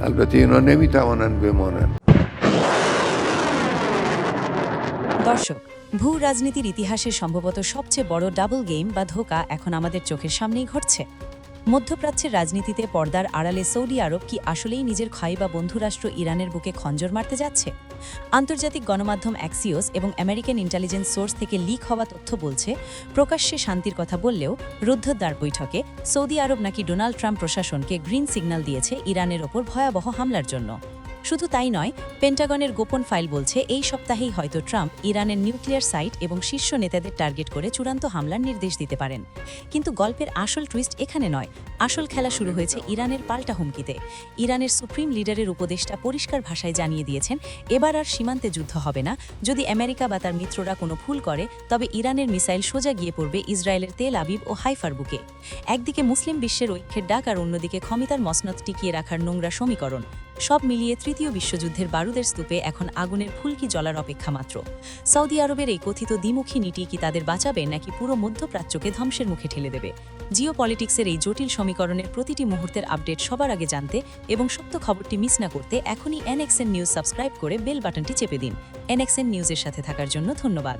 البته اینا نمیتوانند بمانند দর্শক ভূ রাজনীতির ইতিহাসে সম্ভবত সবচেয়ে বড় ডাবল গেম বা ধোকা এখন আমাদের চোখের সামনেই ঘটছে মধ্যপ্রাচ্যের রাজনীতিতে পর্দার আড়ালে সৌদি আরব কি আসলেই নিজের ক্ষয় বা বন্ধুরাষ্ট্র ইরানের বুকে খঞ্জর মারতে যাচ্ছে? আন্তর্জাতিক গণমাধ্যম অ্যাক্সিওস এবং আমেরিকান ইন্টেলিজেন্স সোর্স থেকে লিক হওয়া তথ্য বলছে, প্রকাশ্যে শান্তির কথা বললেও রুদ্ধদ্বার বৈঠকে সৌদি আরব নাকি ডোনাল্ড ট্রাম্প প্রশাসনকে গ্রিন সিগন্যাল দিয়েছে ইরানের ওপর ভয়াবহ হামলার জন্য। শুধু তাই নয় পেন্টাগনের গোপন ফাইল বলছে, এই সপ্তাহেই হয়তো ট্রাম্প ইরানের নিউক্লিয়ার সাইট এবং শীর্ষ নেতাদের টার্গেট করে চূড়ান্ত হামলার নির্দেশ দিতে পারেন। কিন্তু গল্পের আসল টুইস্ট এখানে নয়। আসল খেলা শুরু হয়েছে ইরানের পাল্টা হুমকিতে। ইরানের সুপ্রিম লিডারের উপদেষ্টা পরিষ্কার ভাষায় জানিয়ে দিয়েছেন, এবার আর সীমান্তে যুদ্ধ হবে না। যদি আমেরিকা বা তার মিত্ররা কোনো ভুল করে, তবে ইরানের মিসাইল সোজা গিয়ে পড়বে ইসরায়েলের তেল আবিব ও হাইফার বুকে। একদিকে মুসলিম বিশ্বের ঐক্যের ডাক আর অন্যদিকে ক্ষমতার মসনদ টিকিয়ে রাখার নোংরা সমীকরণ। সব মিলিয়ে তৃতীয় বিশ্বযুদ্ধের বারুদের স্তূপে এখন আগুনের ফুলকি জ্বলার অপেক্ষা মাত্র। সৌদি আরবের এই কথিত দ্বিমুখী নীতি কি তাদের বাঁচাবে নাকি পুরো মধ্যপ্রাচ্যকে ধ্বংসের মুখে ঠেলে দেবে? জিও পলিটিক্সের এই জটিল সমীকরণের প্রতিটি মুহূর্তের আপডেট সবার আগে জানতে এবং সত্য খবরটি মিস না করতে এখনই এনএক্সএন নিউজ সাবস্ক্রাইব করে বেল বাটনটি চেপে দিন। এনএক্সএন নিউজের সাথে থাকার জন্য ধন্যবাদ।